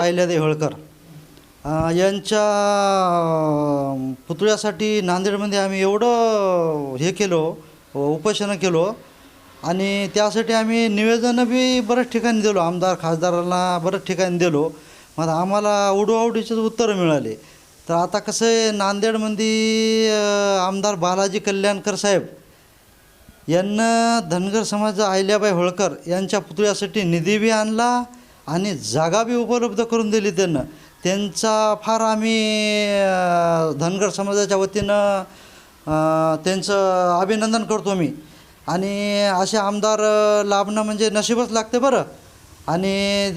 अहिल्यादेवी होळकर. यांच्या पुतळ्यासाठी नांदेडमध्ये आम्ही एवढं हे केलो उपोषणं केलो आणि त्यासाठी आम्ही निवेदनं बी बऱ्याच ठिकाणी दिलो आमदार खासदारांना बऱ्याच ठिकाणी दिलो. मग आम्हाला उडवाउडीचेच उत्तरं मिळाले. तर आता कसं आहे नांदेडमध्ये आमदार बालाजी कल्याणकर साहेब यांना धनगर समाज अहिल्याबाई होळकर यांच्या पुतळ्यासाठी निधी बी आणला आणि जागा बी उपलब्ध करून दिली त्यांना. त्यांचा फार आम्ही धनगर समाजाच्या वतीनं त्यांचं अभिनंदन करतो मी. आणि असे आमदार लाभणं म्हणजे नशीबच लागते बरं. आणि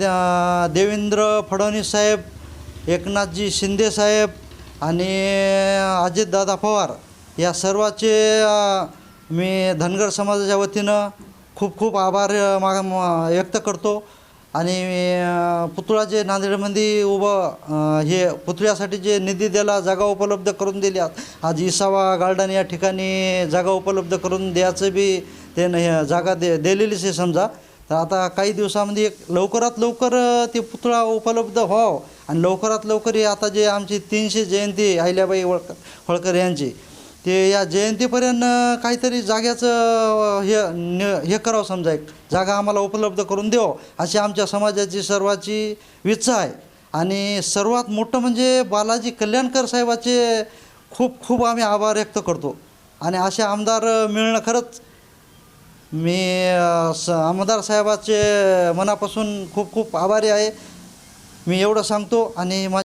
देवेंद्र फडणवीस साहेब एकनाथजी शिंदे साहेब आणि अजितदादा पवार या सर्वाचे मी धनगर समाजाच्या वतीनं खूप खूप आभार मा- व्यक्त करतो. आणि पुतळा जे नांदेडमध्ये उभं हे पुतळ्यासाठी जे निधी द्याला जागा उपलब्ध करून दिल्या आज इसावा गार्डन या ठिकाणी जागा उपलब्ध करून द्यायचं बी त्यानं जागा दे दिलेलीच आहे समजा. तर आता काही दिवसामध्ये एक लवकरात लवकर ते पुतळा उपलब्ध व्हावं. आणि लवकरात लवकर हे आता जे आमची तीनशे जयंती अहिल्याबाई होळकर होळकर यांची ते या जयंतीपर्यंत काहीतरी जाग्याचं हे न- हे करावं समजा एक. जागा आम्हाला उपलब्ध करून द्यावं. अशी आमच्या समाजाची सर्वाची इच्छा आहे. आणि सर्वात मोठं म्हणजे बालाजी कल्याणकर साहेबाचे खूप खूप आम्ही आभार व्यक्त करतो. आणि असे आमदार मिळणं खरंच मी स आमदार साहेबाचे मनापासून खूप खूप आभारी आहे. मी एवढं सांगतो आणि मा